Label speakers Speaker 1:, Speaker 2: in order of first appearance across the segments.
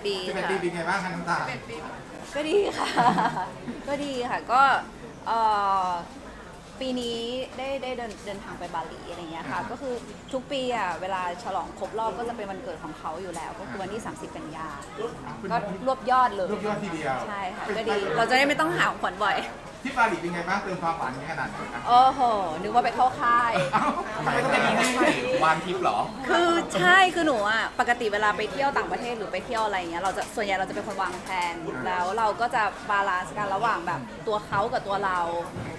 Speaker 1: 11 ปี
Speaker 2: สิบเอ็ด
Speaker 1: ค่ะ
Speaker 2: ปีเป็นไงบ้างคะน้ำตาล
Speaker 1: ก็ดีค่ะ ก็ดีค่ะ ก็เอ่อปีนี้ได้ได้เดินเดินทางไปบาหลีอะไรเงี้ยค่ะ ก็คือทุกปีอะเวลาฉลองครบรอบก็จะเป็นวันเกิดของเขาอยู่แล้ว ก็คือวันที่ 30 กันยา ก็รวบยอดเลย
Speaker 2: รวบยอดทีเดียว
Speaker 1: ใช่ค่ะ ก็ดี เราจะได้ไม่ต้องหาของขวัญบ่อย
Speaker 2: ที่บาหลีเป็นไงบ้างเติมความหวานขนาดไหนนะ
Speaker 1: โอ้โห นึกว่าไปเข้าค่าย
Speaker 2: เอ้าทำไมต้องเป็นอย่างนี้
Speaker 3: วางทิปเหรอ
Speaker 1: คือใช่คือหนูอะปกติเวลาไปเที่ยวต่างประเทศหรือไปเที่ยวอะไรเงี้ยเราจะส่วนใหญ่เราจะเป็นคนวางแผนแล้วเราก็จะบาลานซ์กันระหว่างแบบตัวเขากับตัวเรา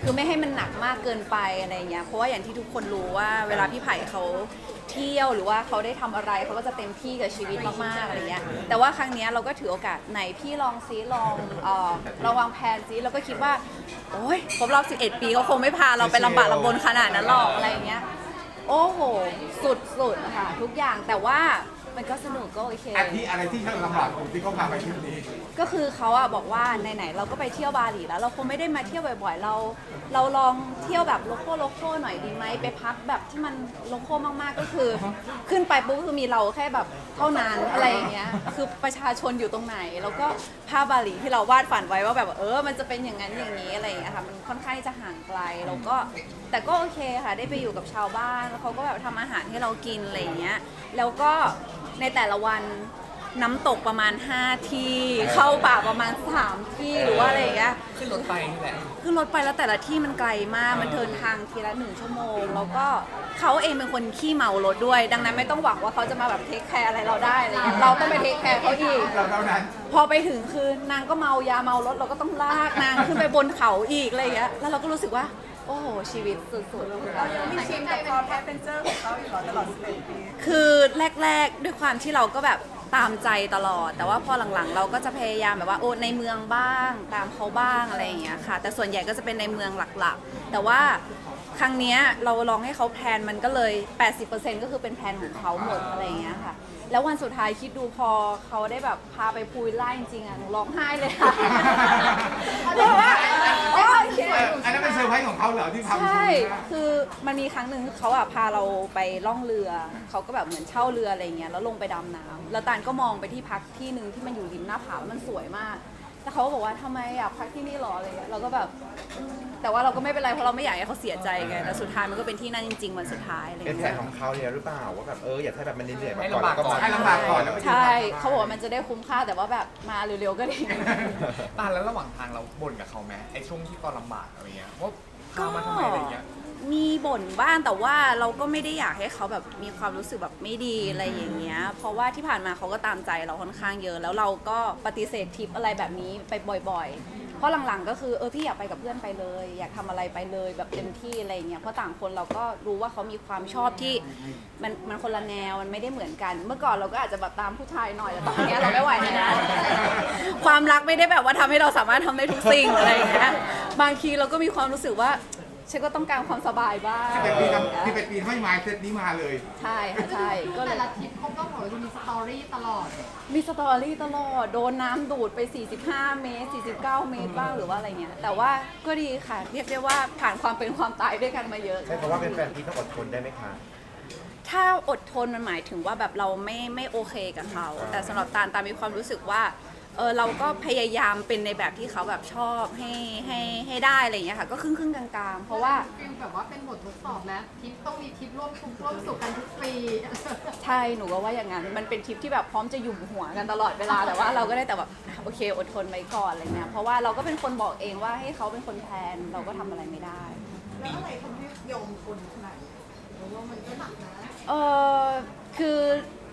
Speaker 1: คือไม่ให้มันหนักมากเกินไปอะไรเงี้ยเพราะว่าอย่างที่ทุกคนรู้ว่าเวลาพี่ไผ่เขาเที่ยวหรือว่าเขาได้ทำอะไรเขาก็จะเต็มที่กับชีวิตมากๆอะไรเงี้ยแต่ว่าครั้งเนี้ยเราก็ถือโอกาสไหนพี่ลองซิลองเออเราวางแผนซิเราก็คิดว่าโอ๊ยครบรอบ 11 ปีเขาคงไม่พาเราไปลำบากลำบนขนาดนั้นหรอกอะไรเงี้ย โอ้โห สุดๆค่ะทุกอย่างแต่ว่ามันก็สนุกก็โอเค
Speaker 2: อาทิอะไรที่เขาลำบากผมที่เขาพาไปทริปนี้
Speaker 1: ก็คือเขาอะบอกว่าไหนๆเราก็ไปเที่ยวบาหลีแล้ว เราคงไม่ได้มาเที่ยวบ่อยๆ เราเราลองเที่ยวแบบโลโก้โลโก้หน่อยดีไหมไปพักแบบที่มันโลโก้มากๆก็คือ ขึ้นไปปุ๊บคือมีเราแค่แบบเท่านั้นอะไรอย่างเงี้ยคือประชาชนอยู่ตรงไหน แล้วก็ภาพบาหลีที่เราวาดฝันไว้ว่าแบบเออ มันจะเป็นอย่างนั้นอย่างนี้อะไรอย่างเงี้ยค่ะมันค่อนข้างที่จะห่างไกลแล้วก็แต่ก็โอเคค่ะได้ไปอยู่กับชาวบ้านแล้วเขาก็แบบทำอาหารให้เรากินอะไรอย่างเงี้ยแล้วก็ในแต่ละวัน น้ำตกประมาณ 5 ที่ เข้าป่าประมาณ 3 ที่หรือว่าอะไรอย่างเงี้ย
Speaker 3: ขึ้นรถไปนี่แหละ
Speaker 1: ขึ้นรถไปแล้วแต่ละที่มันไกลมาก มันเดินทางทีละหนึ่งชั่วโมง แล้วก็เขาเองเป็นคนขี้เมารถด้วย ดังนั้นไม่ต้องหวังว่าเขาจะมาแบบเทคแคร์อะไรเราได้อะไรเงี้ยเราต้องไปเทคแคร์เขาอีก
Speaker 2: เราเท่านั้น
Speaker 1: พอไปถึงคือนางก็เมายาเมารถเราก็ต้องลากนางขึ้นไปบนเขาอีกอะไรอย่างเงี้ย แล้วเราก็รู้สึกว่า โอ้โหชีวิตสุดๆ
Speaker 4: เรายังไม่ชินกับความแอดเวนเจอร์ของเขาอยู่หรอตลอด11ปี
Speaker 1: คือแรก ๆ ด้วยความที่เราก็แบบ ตามใจตลอด แต่ว่าพอหลังๆ เราก็จะพยายามแบบว่าโอ้ในเมืองบ้าง ตามเขาบ้างอะไรอย่างเงี้ยค่ะ แต่ส่วนใหญ่ก็จะเป็นในเมืองหลักๆ แต่ว่าครั้งเนี้ยเราลองให้เขาแพลนมันก็เลย 80%ก็คือเป็นแพลนของเขาหมดอะไรอย่างเงี้ยค่ะ แล้ววันสุดท้ายคิดดูพอเขาได้แบบพาไปพูยไล่จริงๆอะหนูร้องไห้เลยค่ะเพราะว่าโอเค
Speaker 2: เอออันนั้นเป็นเซอร์ไพรส์ของเขาเหรอที่ทำ
Speaker 1: ใช่คือมันมีครั้งหนึ่งเขาอะพาเราไปล่องเรือ เขาก็แบบเหมือนเช่าเรืออะไรเงี้ย แล้วลงไปดำน้ำแล้วตานก็มองไปที่พักที่หนึ่งที่มันอยู่ริมหน้าผาแล้วมันสวยมาก แต่เขาก็บอกว่าทำไมอยากพักที่นี่หรออะไรเงี้ยเราก็แบบอืมแต่ว่าเราก็ไม่เป็นไรเพราะเราไม่อยากให้เขาเสียใจไงแต่สุดท้ายมันก็เป็นที่นั่นจริง ๆ วันสุดท้ายอะไร
Speaker 5: เป็นแผ
Speaker 1: เงี้
Speaker 5: น
Speaker 1: ย
Speaker 5: ของเขาเนี่ยหรือเปล่าว่าแบบเอออยากให้แบบมันเหนื่อยๆมา
Speaker 3: ให้
Speaker 5: ก่อน
Speaker 3: ลำบาก
Speaker 5: แล้วก็
Speaker 3: ก่อน
Speaker 5: มา
Speaker 2: ให้ลำบากก่อน แล้วไปอยู่
Speaker 1: ใช่เขาบอกว่ามันจะได้คุ้มค่าแต่ว่าแบบมาเร็วๆก็ดี
Speaker 3: ตาแล้วระหว่างทางเราบ่นกับเขาไหมไอ้ช่วงที่ตอนลำบากอะไรเงี้ยว่า พามาทำไมอะไรเงี้ย
Speaker 1: มีบ่นบ้างแต่ว่าเราก็ไม่ได้อยากให้เขาแบบมีความรู้สึกแบบไม่ดีอะไรอย่างเงี้ย เพราะว่าที่ผ่านมาเขาก็ตามใจเราค่อนข้างเยอะ แล้วเราก็ปฏิเสธทริปอะไรแบบนี้ไปบ่อย ๆ เพราะหลังๆ ก็คือเออพี่อยากไปกับเพื่อนไปเลย อยากทำอะไรไปเลยแบบเต็มที่อะไรอย่างเงี้ยเพราะต่างคนเราก็รู้ว่าเขามีความชอบที่มันมันคนละแนวมันไม่ได้เหมือนกัน เมื่อก่อนเราก็อาจจะแบบตามผู้ชายหน่อยแต่ตอนเนี้ยเราไม่ไหวแล้วความรักไม่ได้แบบว่าทำให้เราสามารถทำได้ทุกสิ่งอะไรอย่างเงี้ยบางทีเราก็มีความรู้สึกว่า ฉันก็ต้องการความสบายบ้าง
Speaker 2: ที่เป็นปีทำที่เป็นปีไม่มาเซตนี้มาเลย
Speaker 1: ใช่ค่ะใช่ก็เล
Speaker 6: แต่
Speaker 1: ย
Speaker 6: ละทริปเขาก็บอกว่าจะมีสตอรี่ตลอด
Speaker 1: มีสตอรี่ตลอด โดนน้ำดูดไป 45 เมตร 49 เมตรบ้างหรือว่าอะไรเงี้ย แต่ว่าก็ดีค่ะ เรียกได้ว่าผ่านความเป็นความตายด้วยกันมาเยอะ
Speaker 5: ใช่เพราะว่าเป็นแฟนพี่ต้องอดทนได้ไหมคะ
Speaker 1: ถ้าอดทนมันหมายถึงว่าแบบเราไม่ไม่โอเคกับเขา แต่สำหรับตาลตาลมีความรู้สึกว่า เออเราก็พยายามเป็นในแบบที่เขาแบบชอบให้ให้ให้ได้อะไรอย่างเงี้ยค่ะ ก็ครึ่งครึ่งๆกลางๆ เพราะว่า
Speaker 6: ฟิลแบบว่าเป็นบททดสอบแล้วทริปต้องมีทริปร่วมทุกข์ร่วมสุขกันทุกปี
Speaker 1: ใช่หนูก็ว่าอย่างนั้น มันเป็นทริปที่แบบพร้อมจะหยุ่มหัวกันตลอดเวลา แต่ว่าเราก็ได้แต่แบบโอเคอดทนไว้ก่อนอะไรเงี้ย เพราะว่าเราก็เป็นคนบอกเองว่าให้เขาเป็นคนแพลน เราก็ทำอะไรไม่ได้
Speaker 4: แล้วอะไรทำให้โยมคนขนาดนี้หรือว่ามันก็หนักนะ
Speaker 1: เออคือ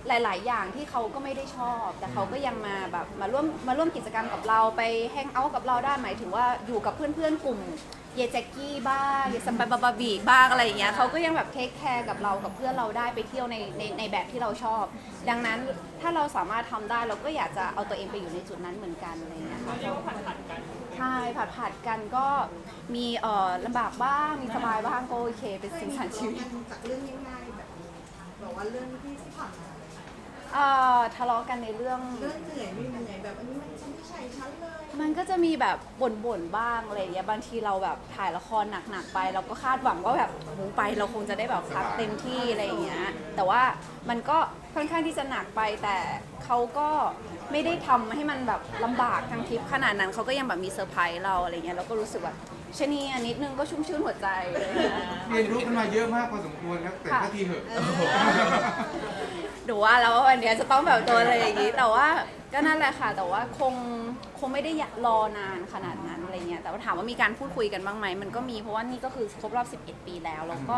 Speaker 1: หลาย ๆ อย่างที่เขาก็ไม่ได้ชอบ แต่เขาก็ยังมาแบบมาร่วมมาร่วมกิจกรรมกับเราไปแฮงเอาท์กับเราได้หมายถึงว่าอยู่กับเพื่อน ๆ กลุ่มเยแจ็กกี้บ้างเยสปายบาบาบีบ้างอะไรอย่างเงี้ยเขาก็ยังแบบเทคแคร์กับเรากับเพื่อนเราได้ไปเที่ยวในในในแบบที่เราชอบ ดังนั้นถ้าเราสามารถทำได้เราก็อยากจะเอาตัวเองไปอยู่ในจุดนั้นเหมือนกันอะไรอย่างเงี้ยค่ะ ใช่ผัดผัดกันก็มีเอ่อลำบากบ้าง มีสบายบ้างก็โอเค เป็นสิ่งสันชีวิต
Speaker 4: จากเรื่องง่ายๆแบบนี้แบบว่าเรื่องที่ที่ผ่านมา
Speaker 1: เเอ่อทะเลาะกันในเรื่อง
Speaker 4: เรื่องเหนื่อยไม่เหนื่อยแบบอันนี้มันฉันไม่ใช่ฉันเลย
Speaker 1: มันก็จะมีแบบบ่นๆบ้างอะไรอย่างเงี้ยบางทีเราแบบถ่ายละครหนักๆไป เราก็คาดหวังว่าแบบโหไปเราคงจะได้แบบพักเต็มที่อะไรอย่างเงี้ยแต่ว่ามันก็ค่อนข้างที่จะหนักไปแต่เขาก็ไม่ได้ทำให้มันแบบลำบากทางทริปขนาดนั้นเขาก็ยังแบบมีเซอร์ไพรส์เราอะไรเงี้ยเราก็รู้สึกแบบชะนีอันนิดนึงก็ชุ่มชื่นหัวใจอะไรเงี้ย
Speaker 2: เรียนรู้กันมาเยอะมากพอสมควรครับแต่ก็ทีเหอะ
Speaker 1: หนูว่าแล้วว่าวันเนี้ยจะต้องแบบโดนอะไรอย่างนี้แต่ว่าก็นั่นแหละค่ะ แต่ว่าคงคงไม่ได้รอนานขนาดนั้นอะไรเงี้ยแต่ว่าถามว่ามีการพูดคุยกันบ้างไหมมันก็มีเพราะว่านี่ก็คือครบรอบ 11 ปีแล้วแล้วก็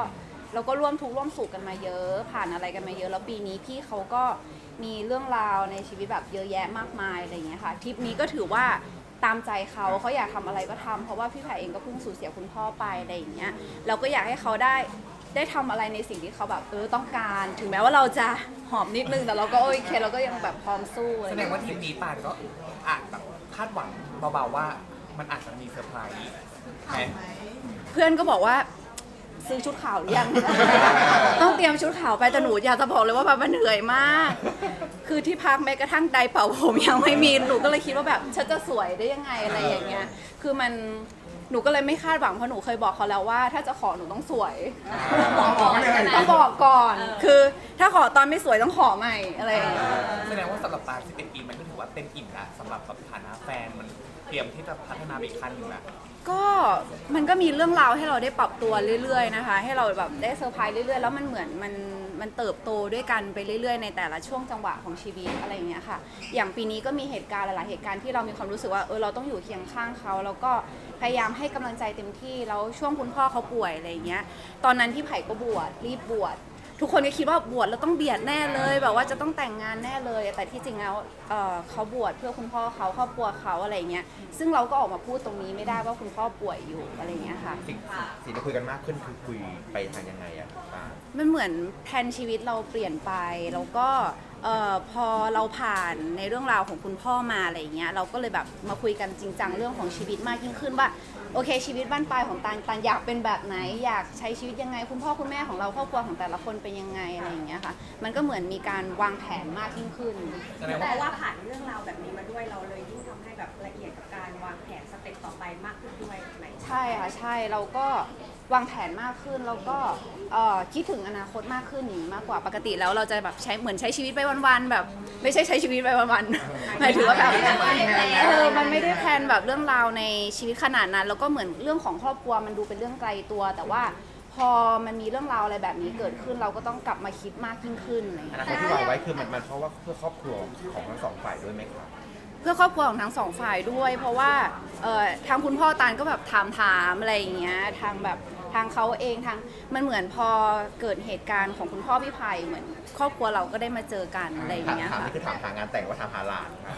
Speaker 1: เราก็ร่วมทุกข์ร่วมสุขกันมาเยอะ ผ่านอะไรกันมาเยอะ แล้วปีนี้พี่เขาก็มีเรื่องราวในชีวิตแบบเยอะแยะมากมายอะไรเงี้ยค่ะทริปนี้ก็ถือว่าตามใจเขาเขาอยากทำอะไรก็ทำเพราะว่าพี่ไผ่เองก็เพิ่งสูญเสียคุณพ่อไปอะไรอย่างเงี้ยเราก็อยากให้เขาได้ ได้ทำอะไรในสิ่งที่เขาแบบเออต้องการ ถึงแม้ว่าเราจะหอมนิดนึงแต่เราก็โอเคเราก็ยังแบบพร้อมสู้อะไร
Speaker 3: แสด
Speaker 1: เงี้
Speaker 3: ง
Speaker 1: ย
Speaker 3: ว่าทีมนี้ปานก็อาจแบบคาดหวังเบาๆว่ามันอาจจะมีเซอร์ไพรส์ไหม
Speaker 1: เพื่อนก็บอกว่าซื้อชุดขาวหรือยัง ต้องเตรียมชุดขาวไปแต่หนูอยากจะบอกเลยว่าแบบมันเหนื่อยมาก คือที่พักแม้กระทั่งไดร์เป่าผมยังไม่มีหนูก็เลยคิดว่าแบบฉันจะสวยได้ยังไงอะไรอย่างเงี้ย คือมัน หนูก็เลยไม่คาดหวังเพราะหนูเคยบอกเขาแล้วว่า ถ้าจะขอหนูต้องสวย
Speaker 2: บอกบอกไม่เลย
Speaker 1: ต้องบอกก่อนคือถ้าขอตอนไม่สวยต้องขอใหม่อะไรอย่างเงี้ย
Speaker 3: แสดงว่าสำหรับปาน11ปีมันก็ถือว่าเต็มอิ่มแล้วสำหรับแบบฐานะแฟนมัน เตรียมที่จะพัฒนาไปอีกขั้นหนึ่งแล้ว
Speaker 1: ก็มันก็มีเรื่องราวให้เราได้ปรับตัวเรื่อยๆนะคะ ให้เราแบบได้เซอร์ไพรส์เรื่อยๆ แล้วมันเหมือนมันมันเติบโตด้วยกันไปเรื่อยๆ ในแต่ละช่วงจังหวะของชีวิตอะไรอย่างเงี้ยค่ะ อย่างปีนี้ก็มีเหตุการณ์หลายๆเหตุการณ์ที่เรามีความรู้สึกว่าเออเราต้องอยู่เคียงข้างเขาแล้วก็พยายามให้กำลังใจเต็มที่แล้วช่วงคุณพ่อเขาป่วยอะไรอย่างเงี้ยตอนนั้นที่ไผ่ก็บวชรีบบวช ทุกคนก็คิดว่าบวชแล้วต้องเบียดแน่เลย แบบว่าจะต้องแต่งงานแน่เลย แต่ที่จริงแล้วเอ่อเขาบวชเพื่อคุณพ่อเขาครอบครัวเขาอะไรเงี้ยซึ่งเราก็ออกมาพูดตรงนี้ไม่ได้ว่าคุณพ่อป่วยอยู่อะไรเงี้ยค่ะ
Speaker 5: สิ่งสิ่งที่คุยกันมากขึ้นคือคุยไปทางยังไงอะป้า
Speaker 1: มันเหมือนแผนชีวิตเราเปลี่ยนไปแล้วก็ เออพอเราผ่านในเรื่องราวของคุณพ่อมาอะไรอย่างเงี้ยเราก็เลยแบบมาคุยกันจริงจังเรื่องของชีวิตมากยิ่งขึ้นว่าโอเค ชีวิตบ้านปลายของตาลตาลอยากเป็นแบบไหน อยากใช้ชีวิตยังไง คุณพ่อคุณแม่ของเราครอบครัวของแต่ละคนเป็นยังไงอะไรอย่างเงี้ยค่ะ มันก็เหมือนมีการวางแผนมากยิ่งขึ้น
Speaker 3: แสดงว่า
Speaker 7: ราะว่าผ่านเรื่องราวแบบนี้มาด้วยเราเลยยิ่งทำให้แบบละเอียดกับการวางแผนสเต็ปต่อไปมากขึ้นด้วยไหม
Speaker 1: ใช่ค่ะใช่เราก็ วางแผนมากขึ้นแล้วก็เอ่อคิดถึงอนาคตมากขึ้นอย่างนี้มากกว่าปกติแล้วเราจะแบบใช้เหมือนใช้ชีวิตไปวันๆแบบ ไม่ใช่ใช้ชีวิตไปวันๆหมายถึงว่าแบบเออมันไม่ได้แพลนแบบเรื่องราวในชีวิตขนาดนั้น แล้วก็เหมือนเรื่องของครอบครัวมันดูเป็นเรื่องไกลตัว แต่ว่าพอมันมีเรื่องราวอะไรแบบนี้เกิดขึ้นเราก็ต้องกลับมาคิดมากยิ่งขึ้นอะไรอย่าง
Speaker 5: อ
Speaker 1: เงี้ย
Speaker 5: นาคตที่วางไว้คือมันมันเพราะว่าเพื่อครอบครัวของทั้งสองฝ่ายด้วยไหมครับ
Speaker 1: เพื่อครอบครัวของทั้งสองฝ่ายด้วย เพราะว่าเอ่อทางคุณพ่อตาลก็แบบถามถามๆอะไรอย่างเงี้ยทางแบบ ทางเขาเองทางมันเหมือนพอเกิดเหตุการณ์ของคุณพ่อพี่ไผ่เหมือน ครอบครัวเราก็ได้มาเจอกันอะไรอย่าง
Speaker 5: ถาม
Speaker 1: เงี้ย
Speaker 5: ถาม
Speaker 1: ค่ะ
Speaker 5: นี่คือถามหางานแต่งว่าถามหาหลานครับ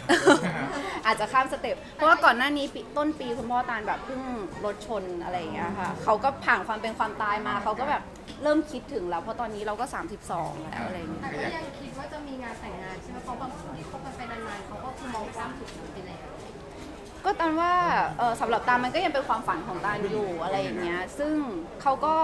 Speaker 1: อาจจะข้ามสเต็ป เพราะว่าก่อนหน้านี้ปีต้นปีคุณพ่อตาลแบบเพิ่งรถชนอะไรอย่างเงี้ยค่ะ เขาก็ผ่านความเป็นความตายมา เขาก็แบบเริ่มคิดถึงแล้ว เพราะตอนนี้เราก็ 32 แล้วอะไรอย่างเงี้ย
Speaker 6: แต่ก็ยังคิดว่าจะมีงานแต่งงานใช่ไหมเพราะบางคนที่คบกันไปนานๆเขาก็คือมองข้ามจุดนั้นไปแล้ว
Speaker 1: ก็ตอนว่าเออสำหรับตาลมันก็ยังเป็นความฝันของตาลอยู่อะไรอย่างเงี้ย ซึ่งเขาก็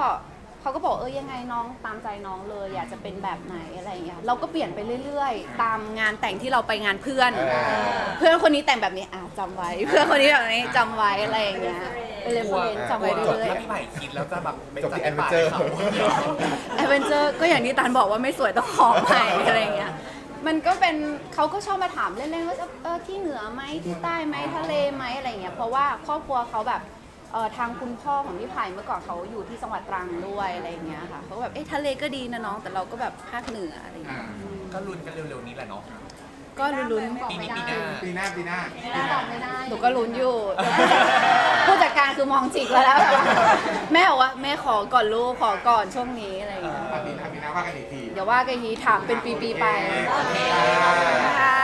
Speaker 1: เขาก็บอกเออยังไงน้องตามใจน้องเลย อยากจะเป็นแบบไหนอะไรอย่างเงี้ยเราก็เปลี่ยนไปเรื่อยๆ ตามงานแต่งที่เราไปงานเพื่อน
Speaker 5: เออ
Speaker 1: เพื่อนคนนี้แต่งแบบนี้อะจำไว้ เพื่อนคนนี้แบบนี้จำไว้อะไรอย่างเงี้ยเป็นเรฟเฟรนซ์จำไว้
Speaker 3: จบ
Speaker 1: เรื่อย
Speaker 3: ถ้าพี่ใหม่คิดแล้วจะแบบไป
Speaker 5: จบที่
Speaker 3: จัดปาร์
Speaker 5: Adventure
Speaker 3: ให้เขา
Speaker 1: ๆแอดเวนเจอร์ก็อย่างที่ตาลบอกว่าไม่สวยต้องขอใหม่อะไรอย่างเงี้ย มันก็เป็นเขาก็ชอบมาถามเล่นๆว่าเออที่เหนือไหมที่ใต้ไหมทะเลไหมอะไรอย่างเงี้ยเพราะว่าครอบครัวเขาแบบเออทางคุณพ่อของพี่ไผ่เมื่อก่อนเขาอยู่ที่จังหวัดตรังด้วยอะไรอย่างเงี้ยค่ะเขาก็แบบเอ๊ะทะเลก็ดีนะน้องแต่เราก็แบบภาคเหนืออะไรอย่าง
Speaker 2: อ่า
Speaker 1: เงี้ย
Speaker 3: ก็ลุ้นกันเร็วๆนี้แหละเนาะ
Speaker 1: ก็ลุ้น
Speaker 3: ปีนี้ปีหน้า
Speaker 2: ปีหน้าปีหน้า
Speaker 6: ไม่ได้บอกไม่ได้
Speaker 1: ๆหนูก็ลุ้นอยู่ ผู้จัดการคือมองจิกแล้วแล้วแม่บอกว่าแม่ขอก่อนลูกขอก่อนช่วงนี้อะไรอย่างเงี้ย
Speaker 2: อะ ปีหน้าปีหน้าว่ากันอีกที
Speaker 1: เดี๋ยวว่ากันอีกทีถามเป็นปีๆไป
Speaker 2: โอเค
Speaker 1: ค่ะ